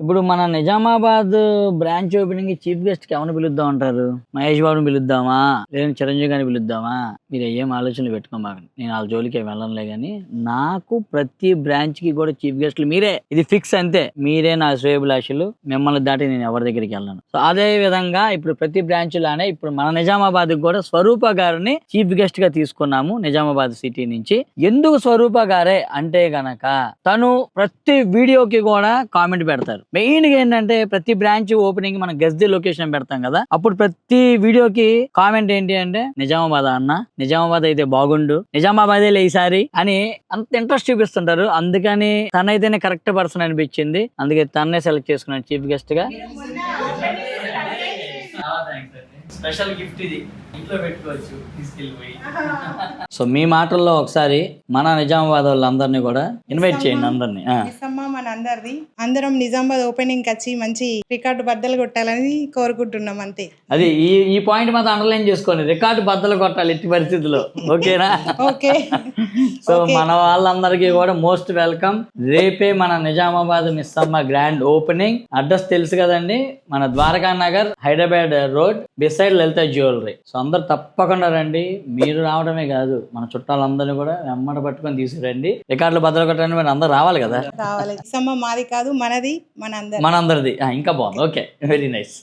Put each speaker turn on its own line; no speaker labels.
ఇప్పుడు మన Nizamabad branch opening chief గెస్ట్కి ఎవరిని పిలుద్దాం అంటారు? మహేష్ బాబుని పిలుద్దామా? లేదా చిరంజీవి గారిని పిలుద్దామా? మీరు ఏం ఆలోచనలు పెట్టుకోమాకండి నేను వాళ్ళ జోలికి ఏం వెళ్ళనులే కానీ నాకు ప్రతి బ్రాంచ్కి కూడా చీఫ్ గెస్ట్లు మీరే. ఇది ఫిక్స్ అంతే. మీరే నా శ్రేయభిలాషులు. మిమ్మల్ని దాటి నేను ఎవరి దగ్గరికి వెళ్ళను. సో అదే విధంగా ఇప్పుడు ప్రతి బ్రాంచ్ లానే ఇప్పుడు మన నిజామాబాద్ కూడా స్వరూప గారిని చీఫ్ గెస్ట్గా తీసుకున్నాము నిజామాబాద్ సిటీ నుంచి. ఎందుకు స్వరూప గారే? అంటే గనక తను ప్రతి వీడియోకి కూడా కామెంట్ పెడతారు. మెయిన్గా ఏంటంటే ప్రతి బ్రాంచ్ ఓపెనింగ్ మనం గెస్ట్ లొకేషన్ పెడతాం కదా. అప్పుడు ప్రతి వీడియోకి కామెంట్ ఏంటి అంటే నిజామాబాద్ అన్న నిజామాబాద్ అయితే బాగుండు నిజామాబాదే ఈసారి అని అంత ఇంట్రెస్ట్ చూపిస్తుంటారు. అందుకని తనైతేనే కరెక్ట్ పర్సన్ అనిపించింది. అందుకే తన్నే సెలెక్ట్ చేసుకున్నాను చీఫ్ గెస్ట్గా. స్పెషల్ గిఫ్ట్ ఇది. ఇంట్లో పెట్టుకోవచ్చు తీసుకెళ్ళిపోయి. సో మీ మాటల్లో ఒకసారి మన నిజామాబాద్ వాళ్ళందరినీ కూడా ఇన్వైట్ చేయండి అందరినీ.
అమ్మ మన అందరిది. అందరం నిజామాబాద్ ఓపెనింగ్ వచ్చి మంచి రికార్డు బద్దలు కొట్టాలని కోరుకుంటున్నాం అంతే.
అది ఈ ఈ పాయింట్ మాత్రం అండర్లైన్ చేసుకోండి. రికార్డు బద్దలు కొట్టాలి ఎట్టి పరిస్థితుల్లో. ఓకేనా?
ఓకే.
సో మన వాళ్ళందరికీ కూడా మోస్ట్ వెల్కమ్. రేపే మన Nizamabad Missamma grand opening. Address తెలుసు కదండి. మన Dwaraka Nagar Hyderabad road beside Lalitha jewellery. So అందరు తప్పకుండా రండి. మీరు రావడమే కాదు. మన చుట్టాలందరినీ కూడా వెమ్మట పట్టుకొని తీసుకురండి. రికార్డులు బద్దలు కొట్టడానికి మీరు అందరు రావాలి కదా?
రావాలి మాది కాదు మనది మన
మనందరిది. ఇంకా బాగుంది. ఓకే. Very nice